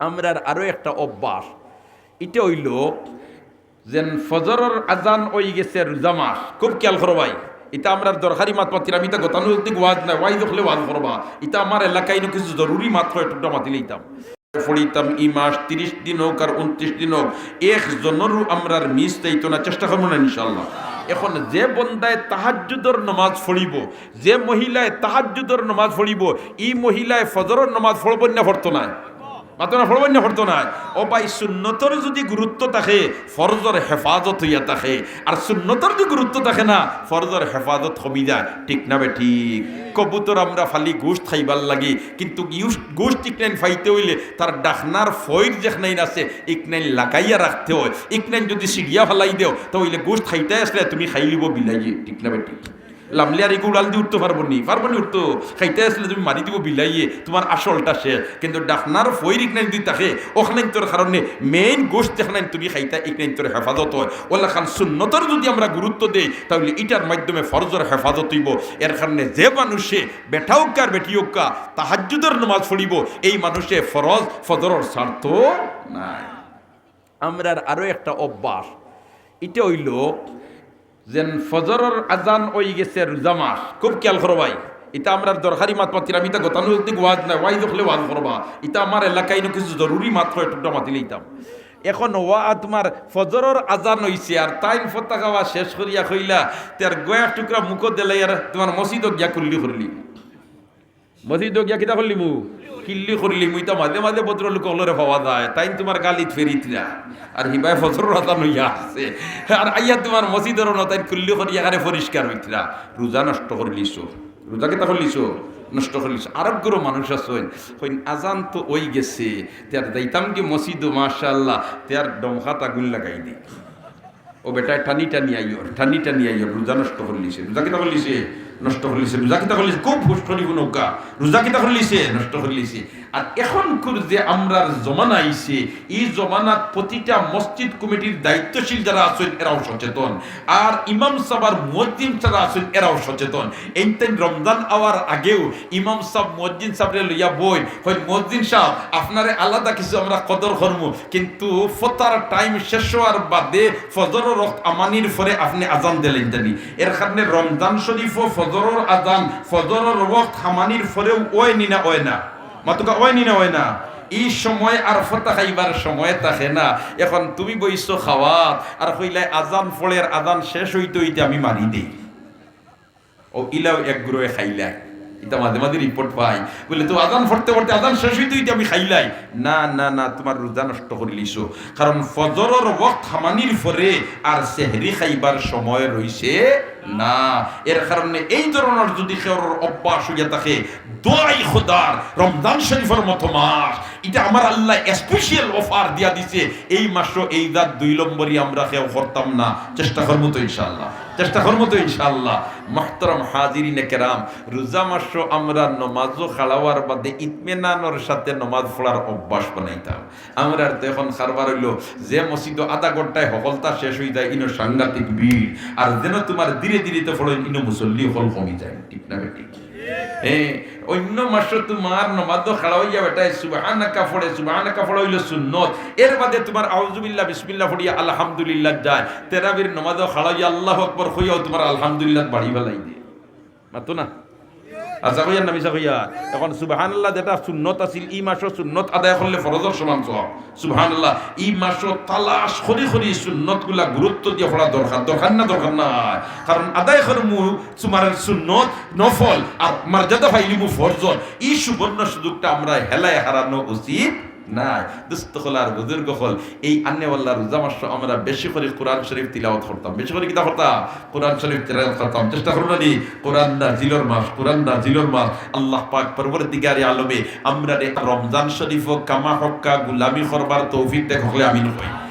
আমরার আরও একটা অভ্যাস। এটা হইল যেন ফজরের আজান ওই গেছে রোজা মাস খুব খেয়াল করো ভাই, এটা আমরা দরকারি মাত পাতির আমি তা গতানুগতিক ওয়াজ না, ওয়াইজ হলে ওয়াজ করবা এটা আমার এলাকায় কিছু জরুরি মাত্র একটু মাতি লইতাম। ফড়িতাম ই মাস তিরিশ দিন হোক আর উনত্রিশ দিন হোক এক জনেরও আমরা মিস তাইতো না, চেষ্টা করব না ইনশাল্লাহ এখন যে বন্দায় তাহাজ্জুদর নমাজ ফড়িব যে মহিলায় তাহাজ্জুদর নমাজ ফড়িব ই মহিলায় ফজরের নমাজ ফড়ব না ফরতো না। মাতো না ফরতো না ও ভাই সুন্নতর যদি গুরুত্ব থাকে ফরজর হেফাজত হইয়া থাকে। আর সুন্নতর যদি গুরুত্ব থাকে না ফরজর হেফাজত হবি যায়। ঠিক না বে ঠিক? কবুতর আমরা ফালি গোষ্ঠ খাইবার লাগি, কিন্তু গোষ্ঠ ইকনাইন ফাইতে হইলে তার ডাকনার ফইর যেখানাইন আছে ইকনাইন লাগাইয়া রাখতে হয়। ইকনাইন যদি সিডিয়া ফালাই দেও, তো হইলে গোষ্ঠ খাইতে আসলে তুমি খাই লিব বিলাইয়ে। ঠিক না বে ঠিক? লামলে আর এগুলো উড়াল দিয়ে উঠতে পারব নি পারব নি উঠতো। খাইতে আসলে তুমি মারি দিব বিলাইয়ে। তোমার আসলটা শেষ কিন্তু ডাকনার ফইরিক নাই যদি থাকে ওখানে তোর কারণে মেইন গোষ্ঠ যেখানে তুমি খাইতা এখানে তোর হেফাজত হয়। ওলা খান সুন্নতর যদি আমরা গুরুত্ব দেই, তাহলে এটার মাধ্যমে ফরজর হেফাজত হইব। এর কারণে যে মানুষে বেঠাউকা আর বেটিউকা তাহাজ্জুদের নমাজ পড়িব এই মানুষে ফরজ ফজরর স্বার্থ নাই। আমরার আরও একটা অভ্যাস। এটা হইল যেন ফজরের আজান ওই গেছে রোজা খুব খেয়াল করো ভাই এটা আমরা দরকারি মাত আমি তা গতানুগতিক ওয়াজ না ওয়াইজ হলে ওয়াজ করবা। এটা আমার এলাকায় কিছু জরুরি মাত্র একটু মাতিলে লইতাম। এখন ওয়া তোমার ফজরের আজান হইছে আর টাইম ফতা খাওয়া শেষ করিয়া কইলা, তার গয়া টুকরা মুখ দিলাই আর তোমার মসজিদ গিয়া খুললি করলি। মসজিদ গিয়া কিতা করলি মু? কিল্লি করলি মুই তো মাঝে মাঝে ভদ্র লোক হলরে পাওয়া যায়। তাই তোমার গালিত ফেরিতরা আর হিবাই ফজর রাতা নইয়া আছে। আর আইয়া তোমার মসজিদের নতাই কুল্লি করিয়া কারে পরিষ্কার হইতরা রোজা নষ্ট করলিছো রোজা কেতা করলিছো নষ্ট করলিছো আরব গুরু মানুষ আছে হইন আজান তো ওই গেছে। তার দাইতাম কি মসজিদ মাশাআল্লাহ। তার ডমখাত আগুন লাগাই দি। ও বেটায় টানি টানি আইও টানি টানি আইও রোজা নষ্ট করলিছে রোজা কেতা করলিছে নষ্ট করলিছে রোজা কিতা করলিছে খুব হুশ করিব নৌকা? রোজা কিতা করলিছে নষ্ট করলিছে আর এখন যে আমরা জমানা আইছে এই জমানাত প্রতিটা মসজিদ কমিটির দায়িত্বশীল যারা আছেন এরাও সচেতন। আর ইমাম সাবার মুয়াজ্জিন যারা আছেন এরাও সচেতন। এইতেন রমজান আওয়ার আগেও ইমাম সাহেব মুয়াজ্জিন সাহেবরে লইয়া বই হয় মুয়াজ্জিন সাহেব আপনারে আলাদা কিছু আমরা কদর করব কিন্তু ফতার টাইম শেষ হওয়ার বাদে ফজর রক্ত আমানির পরে আপনি আজান দিলেন জানি এর কারণে রমজান শরীফ ও ফজরের আজান ফজরের ওয়াক্ত হামানির পরেও ওই নি না ওই না। মাতুকা, ওই নি না ওই না। এই সময় আর ফতা খাইবার সময় থাকে না। এখন তুমি বইছো খাওয়াত, আর কইলাই আজান ফলের আজান শেষ হইতে হইতে আমি মারি দেই। ও ইলাও এক গ্রহে খাইলাই। এটা মাঝে মাঝে রিপোর্ট পাই। বলে, তো আজান ফরতে ফরতে আজান শেষ হইতে হইতে আমি খাইলাই? না না না, তোমার রোজা নষ্ট করিলিছো কারণ ফজরের ওয়াক্ত হামানির পরে আর সেহরি খাইবার সময় রইছে না, এর কারণে এই ধরনের যদি কেউ অভ্যাস হইয়া থাকে, দোয়াই খোদার, রমজান শরীফের মতো মাস, এটা আমার আল্লাহ স্পেশাল অফার দিয়া দিছে, এই মাসও এই দাঁত দুই নম্বরই আমরা কেউ করতাম না। চেষ্টা করব তো ইনশাল্লাহ চেষ্টা করব তো ইনশাল্লাহ মাহতরম হাজিরিনে কেরাম, রোজা মাসও আমরা নমাজও খাড়াওয়ার বাদে ইতমেনানোর সাথে নমাজ পড়ার অভ্যাস বানাইতাম। আমরা তো এখন কারবার হইল, যে মসজিদ আধা ঘন্টায় হকলতা শেষ হয়ে যায়, ইনো সাংঘাতিক ভিড়। আর যেন তোমার ধীরে ধীরে ধীরে তো ফলো ইনো মুসল্লি হল কমি যায়, ঠিক না ঠিক অন্য মাস তোমার নমাদ খাড়া হইয়া বেটায় সুবাহানা কাফড়ে সুবাহানা কাফড় হইল সুন্নত। এর বাদে তোমার আউজুবিল্লাহ বিসমিল্লাহ ফড়িয়া আলহামদুলিল্লাহ যায়। তেরাবির নমাদ খাড়া হইয়া আল্লাহ আকবর হইয়াও তোমার আলহামদুলিল্লাহ বাড়ি ফেলাই দিয়ে। মাতো না? কইয়া না মিশা কইয়া এখন সুবহানাল্লাহ যেটা সুন্নত আছিল, ই মাসও সুন্নত আদায় করলে ফরজর সমান সব সুবহানাল্লাহ, ই মাসও তালাশ করি করি সুন্নতগুলা গুরুত্ব দিয়ে পড়া দরকার। দরকার না দরকার না কারণ আদায় করমু তোমার সুন্নত নফল আর মর্যাদা পাইলিমু ফরজর। ই সুবর্ণ সুযোগটা আমরা হেলায় হারানো উচিত নাই। দুস্থ হল আর বুজুর্গ হল, এই আন্নেওয়াল্লা রোজামাস আমরা বেশি করে কোরআন শরীফ তিলাওয়াত করতাম। বেশি করে কিতা করতাম কোরআন শরীফ তিলাওয়াত করতাম। চেষ্টা করুন না কোরআন না জিলোর মাস, কোরআন না জিলোর মাস। আল্লাহ পাক পরবর্তীকারী আলমে, আমরা রমজান শরীফ কামা হক্কা গুলামি করবার তৌফিক দেখ আমি নয়